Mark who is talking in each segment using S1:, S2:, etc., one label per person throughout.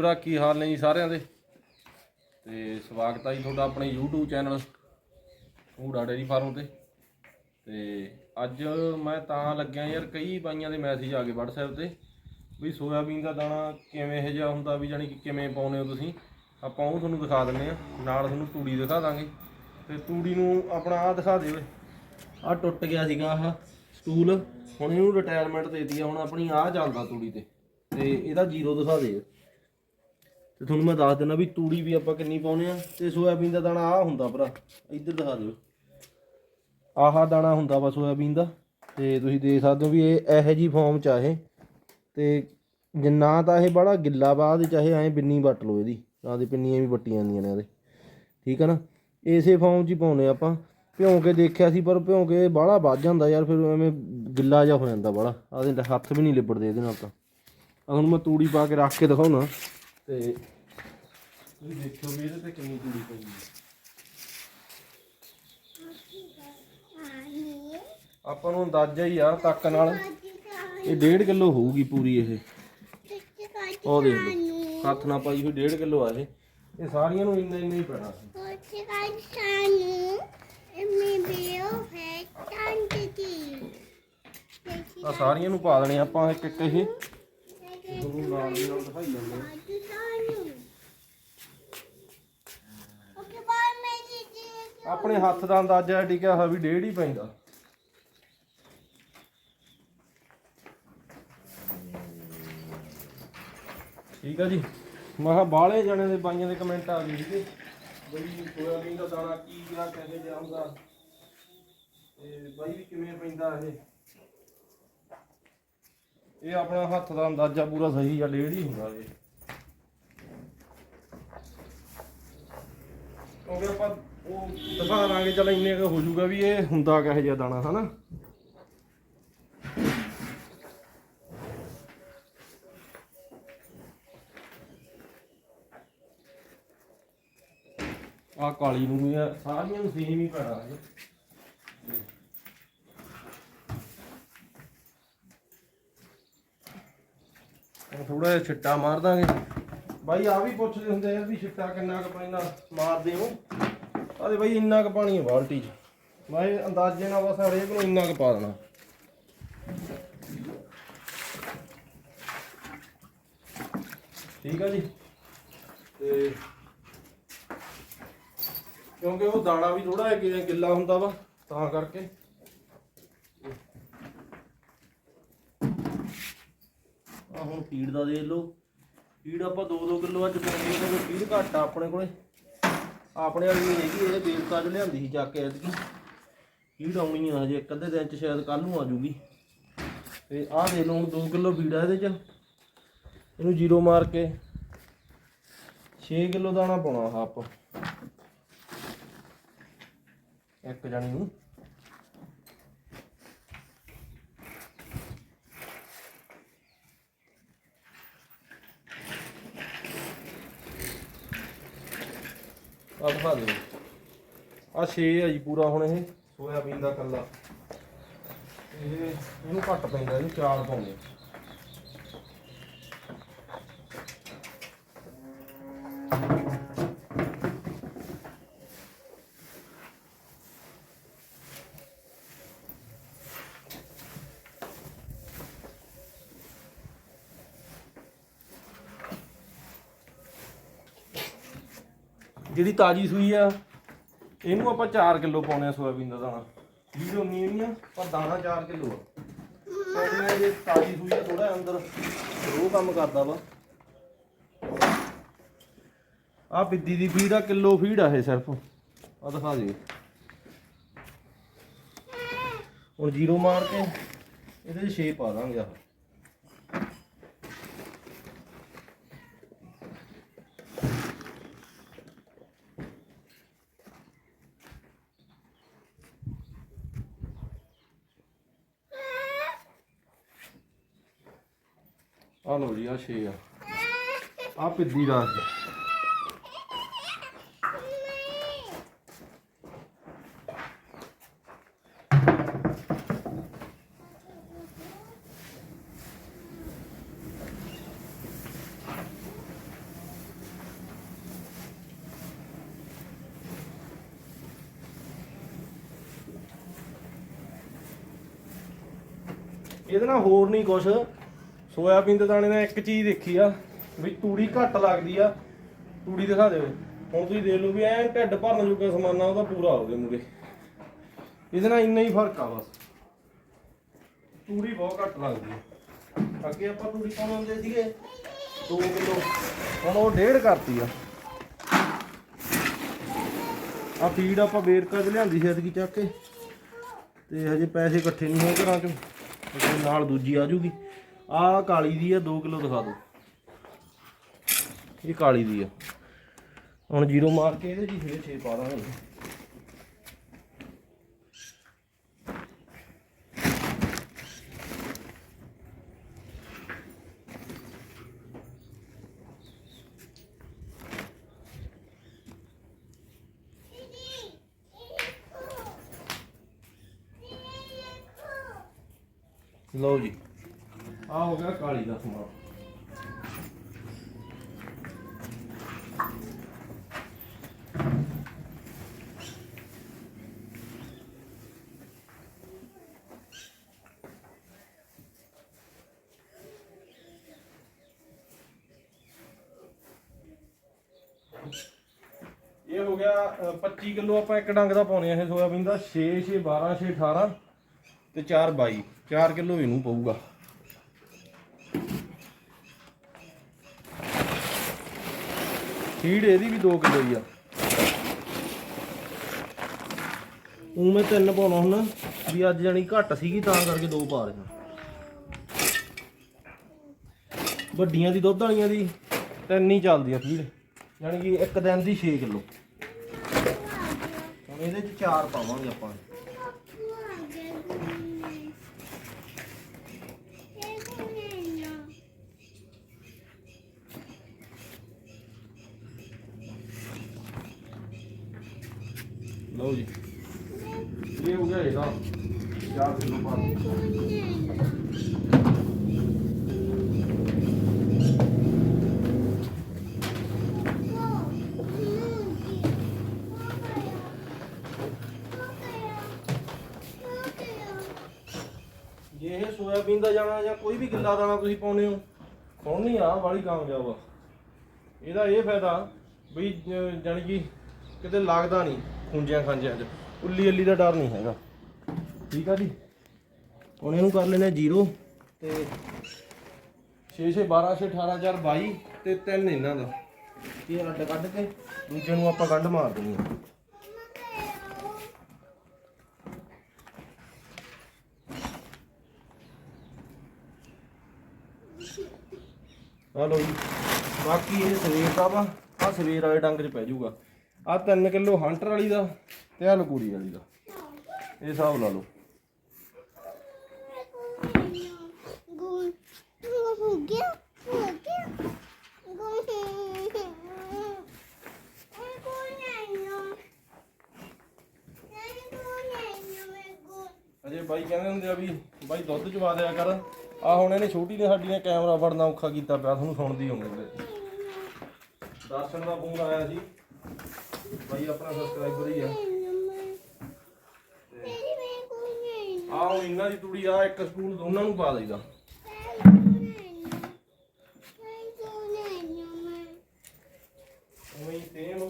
S1: ਭਰਾ ਕੀ ਹਾਲ ਨੇ ਜੀ ਸਾਰਿਆਂ ਦੇ? ਤੇ ਸਵਾਗਤ ਹੈ ਜੀ ਤੁਹਾਡਾ ਆਪਣੇ YouTube channel, Ghura dairy farm ਤੇ। ਤੇ ਅੱਜ ਮੈਂ ਤਾਂ ਲੱਗਿਆ ਯਾਰ ਕਈ ਬਾਈਆਂ ਦੇ ਮੈਸੇਜ ਆ ਗਏ WhatsApp ਤੇ, ਵੀ ਸੋਇਆਬੀਨ ਦਾ ਦਾਣਾ ਕਿਵੇਂ ਇਹ ਜਿਹਾ ਹੁੰਦਾ ਵੀ ਜਾਨੀ ਕਿ ਕਿਵੇਂ ਪਾਉਨੇ ਹੋ ਤੁਸੀਂ? ਆਪਾਂ ਉਹ ਤੁਹਾਨੂੰ ਦਿਖਾ ਦਿੰਨੇ ਆ ਨਾਲ ਤੁਹਾਨੂੰ ਤੂੜੀ ਦਿਖਾ ਦਾਂਗੇ। ਤੇ ਤੂੜੀ ਨੂੰ ਆਪਣਾ ਆ ਦਿਖਾ ਦੇ ਓਏ ਆ ਟੁੱਟ ਗਿਆ ਸੀਗਾ ਆਹ ਸਟੂਲ ਹੁਣ ਇਹਨੂੰ ਰਿਟਾਇਰਮੈਂਟ ਦੇਤੀ ਆ, ਹੁਣ ਆਪਣੀ ਆ ਚੱਲਦਾ ਤੂੜੀ ਤੇ। ਤੇ ਇਹਦਾ ਜ਼ੀਰੋ ਦਿਖਾ ਦੇ ਤੇ ਤੁਹਾਨੂੰ ਮੈਂ ਦੱਸ ਦਿੰਦਾ ਵੀ ਤੂੜੀ ਵੀ ਆਪਾਂ ਕਿੰਨੀ ਪਾਉਨੇ ਆ ਤੇ ਸੋਇਆਬੀਨ ਦਾ ਦਾਣਾ ਆ ਹੁੰਦਾ ਭਰਾ, ਇੱਧਰ ਦਿਖਾ ਦਿਓ। ਆਹਾ ਦਾਣਾ ਹੁੰਦਾ ਵਾ ਸੋਇਆਬੀਨ ਦਾ, ਤੇ ਤੁਸੀਂ ਦੇਖ ਸਕਦੇ ਹੋ ਵੀ ਇਹ ਇਹੋ ਜੀ ਫਾਰਮ ਚ ਆ ਇਹ। ਤੇ ਜਿੰਨਾ ਤਾਂ ਇਹ ਬੜਾ ਗਿੱਲਾ ਬਾਅਦ ਚਾਹੇ ਐਂ ਬਿੰਨੀ ਵੱਟ ਲਓ ਇਹਦੀ ਤਾਂ ਦੀ ਪਿੰਨੀਆਂ ਵੀ ਵੱਟੀਆਂ ਜਾਂਦੀਆਂ ਨੇ ਇਹਦੇ। ਠੀਕ ਹੈ ਨਾ? ਇਸੇ ਫਾਰਮ 'ਚ ਹੀ ਪਾਉਨੇ ਆਪਾਂ। ਭਿਉਂ ਕੇ ਦੇਖਿਆ ਸੀ ਪਰ ਭਿਉਂ ਕੇ ਬਾਹਲਾ ਵੱਜ ਜਾਂਦਾ ਯਾਰ, ਫਿਰ ਐਵੇਂ ਗਿੱਲਾ ਜਿਹਾ ਹੋ ਜਾਂਦਾ ਬਾਹਲਾ। ਆਦੇ ਹੱਥ ਵੀ ਨਹੀਂ ਲਿਬੜਦੇ ਇਹਦੇ ਨਾਲ ਤਾਂ। ਹੁਣ ਮੈਂ ਤੂੜੀ ਪਾ ਕੇ ਰੱਖ ਕੇ ਦਿਖਾਉਣਾ ਤੇ ਤੁਸੀਂ ਦੇਖਿਓ ਵੀ ਇਹਦੇ ਤੇ ਕਿੰਨੀ ਤੂੜੀ ਪਈ ਹੈ। ਆਪਾਂ ਨੂੰ ਅੰਦਾਜ਼ਾ ਹੀ ਆ ਤੱਕ ਨਾਲ। ਇਹ 1.5 ਕਿਲੋ ਹੋਊਗੀ ਪੂਰੀ ਇਹ। ਉਹ ਦੇਖ ਲਓ ਹੱਥ ਨਾਲ ਪਾਈ ਹੋਈ 1.5 ਕਿਲੋ ਆ ਇਹ। ਇਹ ਸਾਰੀਆਂ ਨੂੰ ਇੰਨਾ ਇੰਨਾ ਹੀ ਪੈਣਾ ਸੀ। ਆ ਸਾਰੀਆਂ ਨੂੰ ਪਾ ਦੇਣੇ ਆਪਾਂ ਇੱਕ ਇੱਕ ਇਹ। ਤੁਹਾਨੂੰ ਨਾਲ ਦੀ ਨਾਲ ਦਿਖਾਈ ਜਾਂਦੇ ਆ ਆਪਣੇ ਹੱਥ ਦਾ ਅੰਦਾਜ਼ਾ ਟਿਕਿਆ ਹੋਇਆ ਵੀ ਡੇਢ ਹੀ ਪੈਂਦਾ। ਠੀਕ ਆ ਜੀ। ਮੈਂ ਕਿਹਾ ਬਾਹਲੇ ਜਣੇ ਦੇ ਬਾਈਆਂ ਦੇ ਕਮੈਂਟ ਆ ਗਏ ਸੀਗੇ। ਬਈ ਸੋਇਆਬੀਨ ਦਾ ਦਾਣਾ ਕੀ ਆ ਕਿਵੇਂ ਜਾਊਗਾ ਤੇ ਬਾਈ ਵੀ ਕਿਵੇਂ ਪੈਂਦਾ ਇਹ? ਇਹ ਆਪਣਾ ਹੱਥ ਦਾ ਅੰਦਾਜ਼ਾ ਪੂਰਾ ਸਹੀ ਆ ਡੇਢ ਹੀ ਹੁੰਦਾ ਇਹ। ਕਿਉਂਕਿ ਆਪਾਂ ਉਹ ਦਿਖਾ ਦਾਂਗੇ ਚਲ ਇੰਨੇ ਕੁ ਹੋ ਜਾਊਗਾ ਵੀ ਇਹ ਹੁੰਦਾ ਕਿਹੋ ਜਿਹਾ ਦਾਣਾ ਹਨਾ? ਆ ਕਾਲੀ ਨੂੰ ਆ, ਸਾਰੀਆਂ ਨੂੰ ਸੇਮ ਹੀ। ਪੈਣਾ ਇਹ ਥੋੜਾ ਜਿਹਾ ਛਿੱਟਾ ਮਾਰ ਦਾਂਗੇ। ਬਾਈ ਆ ਵੀ ਪੁੱਛਦੇ ਹੁੰਦੇ ਆ ਵੀ ਛਿੱਟਾ ਕਿੰਨਾ ਕੁ ਪੈਂਦਾ ਮਾਰ ਦਿਓ। ਆਦੇ ਬਾਈ, ਇੰਨਾ ਕੁ ਪਾਣੀ ਹੈ ਬਾਲਟੀ 'ਚ। ਮੈਂ ਅੰਦਾਜ਼ੇ ਨਾਲ ਬਸ ਹਰੇਕ ਨੂੰ ਇੰਨਾ ਕੁ ਪਾ ਦੇਣਾ। ਠੀਕ ਆ ਜੀ? ਤੇ ਕਿਉਂਕਿ ਉਹ ਦਾਣਾ ਵੀ ਥੋੜਾ ਜਿਹਾ ਗਿੱਲਾ ਹੁੰਦਾ ਵਾ, ਤਾਂ ਕਰਕੇ। ਆ ਹੁਣ ਫੀਡ ਦਾ ਦੇ ਲਓ। ਫੀਡ ਆਪਾਂ 2-2 ਕਿਲੋ ਅੱਜ ਪਾਉਂਦੇ ਹਾਂ ਕਿਉਂਕਿ ਫੀਡ ਘੱਟ ਆ ਆਪਣੇ ਕੋਲੇ। ਆਪਣੇ ਵਾਲੀ ਨਹੀਂ ਹੈਗੀ, ਇਹ ਬੇਵਕਾ ਚ ਲਿਆਂਦੀ ਸੀ ਚੱਕ ਕੇ ਐਤਕੀ। ਫੀਡ ਆਉਣੀ ਆ ਹਜੇ, ਇੱਕ ਅੱਧੇ ਦਿਨ ਚ ਸ਼ਾਇਦ ਕੱਲ ਨੂੰ ਆ ਜੂਗੀ। ਤੇ ਆਹ ਦੇ ਲਓ ਹੁਣ 2 ਕਿਲੋ ਫੀਡ ਇਹਦੇ ਚ। ਇਹਨੂੰ ਜ਼ੀਰੋ ਮਾਰ ਕੇ 6 ਕਿਲੋ ਦਾਣਾ ਪਾਉਣਾ ਆਹ ਇੱਕ ਜਣੀ ਨੂੰ। ਆ ਦਿਖਾ ਦਿਓ। ਆ 6 ਆ ਜੀ ਪੂਰਾ ਹੁਣ ਇਹ। ਸੋਇਆਬੀਨ ਦਾ ਕੱਲਾ। ਇਹ, ਇਹਨੂੰ ਘੱਟ ਪੈਂਦਾ ਇਹਨੂੰ ਚਾਰ ਪਾਉਂਦੇ। ਜਿਹੜੀ ਤਾਜੀ ਸੂਈ ਆ, ਇਹਨੂੰ ਆਪਾਂ 4 ਕਿਲੋ ਪਾਉਣੇ ਆ ਸੋਇਆਬੀਨ ਦਾ ਦਾਣਾ। ਵੀਡੀਓ ਨਹੀਂ ਨਹੀਂ ਆ ਪਰ ਦਾਣਾ 4 ਕਿਲੋ ਆ। ਕਿਉਂਕਿ ਇਹ ਤਾਜੀ ਸੂਈ ਆ ਥੋੜਾ ਅੰਦਰ ਰੋ ਕੰਮ ਕਰਦਾ ਵਾ। ਆ ਬਿੱਦੀ ਦੀ ਫੀਡ ਆ, ਕਿਲੋ ਫੀਡ ਆ ਇਹ ਸਿਰਫ। ਆ ਦਿਖਾ ਦਿਓ ਹੁਣ ਜ਼ੀਰੋ ਮਾਰ ਕੇ ਇਹਦੇ 'ਚ 6 ਪਾ ਦਾਂਗੇ ਆ ਆ ਲਓ ਜੀ ਆ 6 ਆ। ਆ ਪਿੱਦੀ ਦਾ ਇਹਦੇ ਨਾਲ ਹੋਰ ਨਹੀਂ ਕੁਝ ਸੋਇਆਬੀਨ ਦੇ ਦਾਣੇ ਨਾਲ ਇੱਕ ਚੀਜ਼ ਦੇਖੀ ਆ, ਵੀ ਤੂੜੀ ਘੱਟ ਲੱਗਦੀ ਆ। ਤੂੜੀ ਦਿਖਾ ਦਿਓ। ਹੁਣ ਤੁਸੀਂ ਦੇਖ ਲਓ ਵੀ ਐ ਢਿੱਡ ਭਰਨ ਜੋਗਾ ਸਮਾਨਾ ਉਹਦਾ ਪੂਰਾ ਹੋ ਗਿਆ ਮੂਰੇ। ਇਹਦੇ ਨਾਲ ਇੰਨਾ ਹੀ ਫ਼ਰਕ ਆ ਬਸ। ਤੂੜੀ ਬਹੁਤ ਘੱਟ ਲੱਗਦੀ ਆ। ਅੱਗੇ ਆਪਾਂ ਤੂੜੀ ਪਾਉਣ ਸੀਗੇ 2 ਕਿਲੋ। ਹੁਣ ਉਹ ਡੇਢ ਕਰਤੀ ਆ। ਆ ਫੀਡ ਆਪਾਂ ਵੇਰਕਾ ਤੇ ਲਿਆਂਦੀ ਸੀ ਐਤਕੀ ਚੱਕ ਕੇ। ਤੇ ਹਜੇ ਪੈਸੇ ਇਕੱਠੇ ਨਹੀਂ ਹੋਏ ਘਰਾਂ ਚੋਂ। ਨਾਲ ਦੂਜੀ ਆ ਜੂਗੀ। ਆ ਕਾਲੀ ਦੀ ਆ 2 ਕਿਲੋ ਦਿਖਾ ਦਿਓ। ਇਹ ਕਾਲੀ ਦੀ ਆ। ਹੁਣ ਜ਼ੀਰੋ ਮਾਰ ਕੇ ਇਹਦੇ ਜੀ ਫੇਰ 6 ਪਾ ਦਾਂਗੇ। ਲਓ ਜੀ। ਆ ਹੋ ਗਿਆ ਕਾਲੀ ਦਾ ਸਮਾਨ। ਇਹ ਹੋ ਗਿਆ ਅ, 25 ਕਿਲੋ ਆਪਾਂ ਇੱਕ ਡੰਗ ਦਾ ਪਾਉਣੇ ਆ ਇਹ ਸੋਇਆਬੀਨ ਦਾ। 6 6 12 6 18 ਤੇ 4 22 4 ਕਿਲੋ ਇਹਨੂੰ ਪਊਗਾ। ਫੀਡ ਇਹਦੀ ਵੀ 2 ਕਿਲੋ ਹੀ ਆ। ਉਹ ਮੈਂ ਤਿੰਨ ਪਾਉਣਾ ਹੁਣ, ਵੀ ਅੱਜ ਜਾਨੀ ਘੱਟ ਸੀਗੀ, ਤਾਂ ਕਰਕੇ ਦੋ ਪਾ ਰਿਹਾ। ਵੱਡੀਆਂ ਦੀ ਦੁੱਧ ਵਾਲੀਆਂ ਦੀ ਤਿੰਨ ਹੀ ਚੱਲਦੀ ਆ ਫੀਡ ਯਾਨੀ ਕਿ ਇੱਕ ਦਿਨ ਦੀ 6 ਕਿਲੋ। ਹੁਣ ਇਹਦੇ ਚ ਚਾਰ ਪਾਵਾਂਗੇ ਆਪਾਂ। ਲਓ ਜੀ। ਇਹ ਹੋ ਗਿਆ ਇਹਦਾ। 4 ਕਿਲੋ ਜੇ ਇਹ ਸੋਇਆਬੀਨ ਦਾ ਜਾਣਾ ਜਾਂ ਕੋਈ ਵੀ ਗਿੱਲਾ ਦਾਣਾ ਤੁਸੀਂ ਪਾਉਨੇ ਹੋ, ਹੁਣ ਨਹੀਂ ਆ ਵਾਲੀ ਕਾਮਯਾਬ ਆ। ਇਹਦਾ ਇਹ ਫਾਇਦਾ ਵੀ ਜ- ਜਾਣੀ ਕਿ ਕਿਤੇ ਲੱਗਦਾ ਨਹੀਂ। ਖੁੰਝਿਆਂ ਖਾਂਜਿਆਂ 'ਚ। ਉੱਲੀ ਅੱਲੀ ਦਾ ਡਰ ਨਹੀਂ ਹੈਗਾ। ਠੀਕ ਆ ਜੀ? ਹੁਣ ਇਹਨੂੰ ਕਰ ਲੈਣਾ ਜ਼ੀਰੋ ਤੇ 6 6 12 6 18 4 22 ਤੇ ਤਿੰਨ ਇਹਨਾਂ ਦਾ। ਇਹ ਅੱਡ ਕੱਢ ਕੇ ਦੂਜੇ ਨੂੰ ਆਪਾਂ ਗੰਢ ਮਾਰ ਦੇਣੀ ਆ। ਆ ਲਓ ਜੀ। ਬਾਕੀ ਇਹ ਸਵੇਰ ਦਾ ਵਾ ਆ ਸਵੇਰ ਵਾਲੇ ਡੰਗ 'ਚ ਪੈ ਜਾਊਗਾ। ਆ 3 ਕਿਲੋ ਹੰਟਰ ਵਾਲੀ ਦਾ ਤੇ ਆ ਲਕੂੜੀ ਵਾਲੀ ਦਾ। ਇਹ ਹਿਸਾਬ ਲਾ ਲਓ। ਅਜੇ ਬਾਈ ਕਹਿੰਦੇ ਹੁੰਦੇ ਆ ਵੀ ਬਾਈ ਦੁੱਧ ਚਵਾ ਦਿਆ ਕਰ। ਆ ਹੁਣ ਇਹਨੇ ਛੋਟੀ ਨੇ ਸਾਡੀ ਨੇ ਕੈਮਰਾ ਫੜਨਾ ਔਖਾ ਕੀਤਾ ਪਿਆ, ਤੁਹਾਨੂੰ ਸੁਣਦੀ ਹੋਣੀ ਦਰਸ਼ਨ ਦਾ ਫੋਨ ਆਇਆ ਸੀ। ਬਾਈ, ਆਪਣਾ ਸਬਸਕ੍ਰਾਈਬਰ ਹੀ ਆ। ਆ ਇਹਨਾਂ ਦੀ ਤੂੜੀ ਆ ਇੱਕ ਸਕੂਲ ਦੋਨਾਂ ਨੂੰ ਪਾ ਦੇਈਦਾ। ਉਵੇਂ ਸੇਮ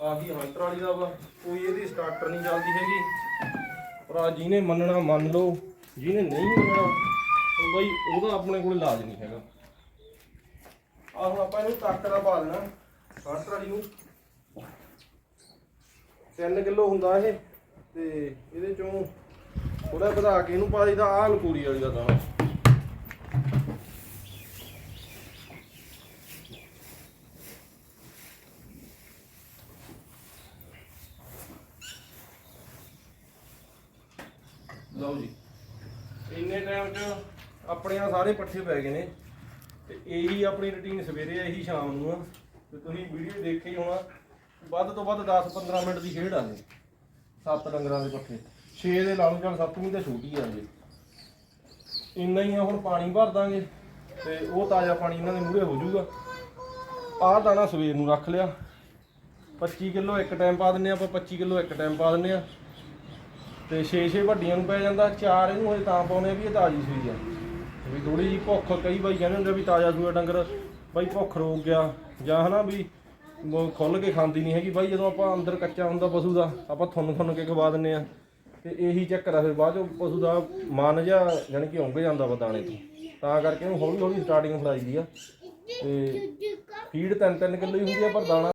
S1: ਆਹੀ ਹੰਟਰ ਵਾਲੀ ਦਾ ਵਾ। ਕੋਈ ਇਹਦੀ ਸਟਾਰਟਰ ਨਹੀਂ ਚੱਲਦੀ ਹੈਗੀ। ਪਰ ਆ ਜਿਹਨੇ ਮੰਨਣਾ, ਮੰਨ ਲਓ। ਜਿਹਨੇ ਨਹੀਂ ਮੰਨਣਾ ਬਈ, ਉਹਦਾ ਆਪਣੇ ਕੋਲ ਇਲਾਜ ਨਹੀਂ ਹੈਗਾ। ਆ ਹੁਣ ਆਪਾਂ ਇਹਨੂੰ ਟੱਕ ਦਾ ਪਾ ਦੇਣਾ। ਹੰਟਰ ਵਾਲੀ ਨੂੰ 3 ਕਿਲੋ ਹੁੰਦਾ ਇਹ, ਤੇ ਇਹਦੇ ਚੋਂ ਥੋੜਾ ਵਧਾ ਕੇ ਇਹਨੂੰ ਪਾ ਦਈਦਾ ਆਹ ਲਕੂੜੀ ਵਾਲੀ ਦਾ ਦਾਣਾ। ਲਓ ਜੀ, ਇੰਨੇ ਟਾਈਮ 'ਚ ਆਪਣੇ ਆ ਸਾਰੇ ਪੱਠੇ ਪੈ ਗਏ ਨੇ, ਤੇ ਇਹੀ ਆਪਣੀ ਰੁਟੀਨ ਸਵੇਰੇ ਆ, ਇਹੀ ਸ਼ਾਮ ਨੂੰ ਆ। ਤੇ ਤੁਸੀਂ ਵੀਡੀਓ ਦੇਖੀ ਹੋਣਾ, ਵੱਧ ਤੋਂ ਵੱਧ 10-15 ਮਿੰਟ ਦੀ ਖੇਡ ਆ ਇਹ। ਸੱਤ ਡੰਗਰਾਂ ਦੇ ਪੱਠੇ 6 ਦੇ ਲਾ ਲਓ ਚੱਲ ਸੱਤਵੀਂ ਤੇ ਛੋਟੀ ਆ ਜੇ ਇੰਨਾ ਹੀ ਆ, ਹੁਣ ਪਾਣੀ ਭਰ ਦਾਂਗੇ। ਤੇ ਉਹ ਤਾਜ਼ਾ ਪਾਣੀ ਇਹਨਾਂ ਦੇ ਮੂਹਰੇ ਹੋ ਜਾਊਗਾ। ਆਹ ਦਾਣਾ ਸਵੇਰ ਨੂੰ ਰੱਖ ਲਿਆ। 25 ਕਿਲੋ ਇੱਕ ਟਾਈਮ ਪਾ ਦਿੰਨੇ ਆ, ਆਪਾਂ 25 ਕਿਲੋ ਇੱਕ ਟਾਈਮ ਪਾ ਦਿੰਨੇ ਆ। ਤੇ 6-6 ਵੱਡੀਆਂ ਨੂੰ ਪੈ ਜਾਂਦਾ, ਚਾਰ ਇਹਨੂੰ ਹਜੇ ਤਾਂ ਪਾਉਨੇ ਆ ਵੀ ਇਹ ਤਾਜੀ ਸੂਈ ਆ। ਵੀ ਥੋੜੀ ਜੀ ਭੁੱਖ ਕਈ ਬਾਈ ਕਹਿੰਦੇ ਹੁੰਦੇ ਵੀ ਤਾਜ਼ਾ ਸੂਆ ਡੰਗਰ। ਬਾਈ ਭੁੱਖ ਰੋਕ ਗਿਆ। ਜਾਂ ਹਨਾ ਵੀ ਖੁੱਲ ਕੇ ਖਾਂਦੀ ਨਹੀਂ ਹੈਗੀ। ਬਾਈ ਜਦੋਂ ਆਪਾਂ ਅੰਦਰ ਕੱਚਾ ਹੁੰਦਾ ਪਸ਼ੂ ਦਾ ਆਪਾਂ ਥੁੰਨ ਥੁੰਨ ਕੇ ਖਵਾ ਦਿੰਨੇ ਆ। ਤੇ ਇਹੀ ਚੱਕਰ ਆ ਫਿਰ ਬਾਅਦ ਚੋਂ ਪਸ਼ੂ ਦਾ ਮਨ ਜਾਂ ਜਾਣੀ ਕਿ ਉਂਗ ਜਾਂਦਾ ਵਾ ਦਾਣੇ ਤੋਂ। ਤਾਂ ਕਰਕੇ ਇਹਨੂੰ ਹੌਲੀ ਹੌਲੀ ਸਟਾਰਟਿੰਗ ਖਲਾਈ ਦੀ ਆ। ਤੇ ਫੀਡ 3-3 ਕਿਲੋ ਹੀ ਹੁੰਦੀ ਆ ਪਰ ਦਾਣਾ